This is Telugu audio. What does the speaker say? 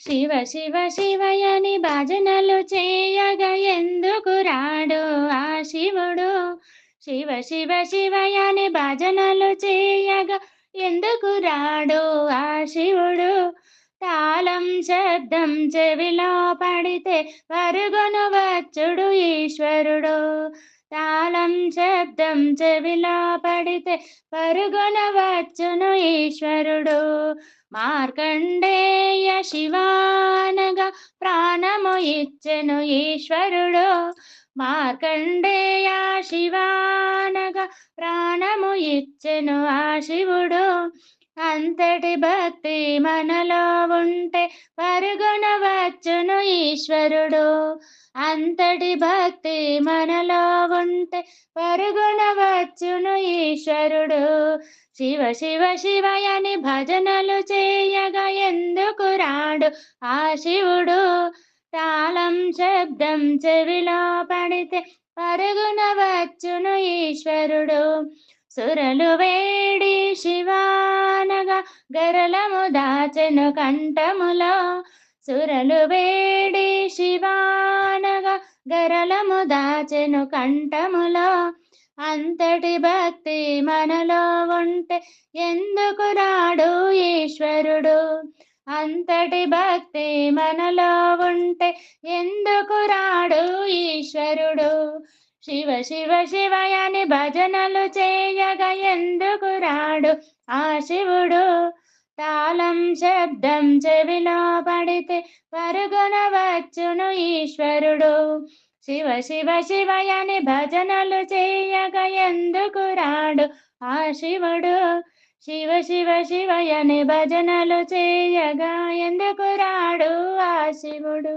శివ శివ శివయని భజనలు చేయగా ఎందుకు రాడు ఆ శివుడు? శివ శివ శివయని భజనలు చేయగా ఎందుకు రాడు ఆ శివుడు? తాళం శబ్దం చెవిలో పడితే పరుగును వచ్చుడు ఈశ్వరుడు. తాళం శబ్దం చెవిలో పడితే పరుగున వచ్చును ఈశ్వరుడు. మార్కండేయ శివ ప్రాణము ఇచ్చెను ఈశ్వరుడు. మార్కండేయ శివానగా ప్రాణము ఇచ్చెను ఆ శివుడు. అంతటి భక్తి మనలో ఉంటే పరుగునవచ్చును ఈశ్వరుడు. అంతటి భక్తి మనలో ఉంటే పరుగునవచ్చును ఈశ్వరుడు. శివ శివ శివయని భజనలు చేయ. ఎందుకు రాడు ఆ శివుడు? తాళం శబ్దం చెవిలో పడితే పరుగున వచ్చును ఈశ్వరుడు. సురలు వేడి శివానగా గరలము దాచెను కంఠములో. సురలు వేడి శివానగా గరలము దాచెను కంఠములో. అంతటి భక్తి మనలో ఉంటే ఎందుకు రాడు ఈశ్వరుడు? అంతటి భక్తి మనలో ఉంటే ఎందుకు రాడు ఈశ్వరుడు? శివ శివ శివయని భజనలు చేయగా ఎందుకు రాడు ఆ శివుడు? తాళం శబ్దం చెవిలో పడితే పరుగున వచ్చును ఈశ్వరుడు. శివ శివ శివయని భజనలు చేయగా ఎందుకు రాడు ఆ శివుడు? శివ శివ శివయని భజనలు చేయగా ఎందుకు రాడు ఆ శివుడు?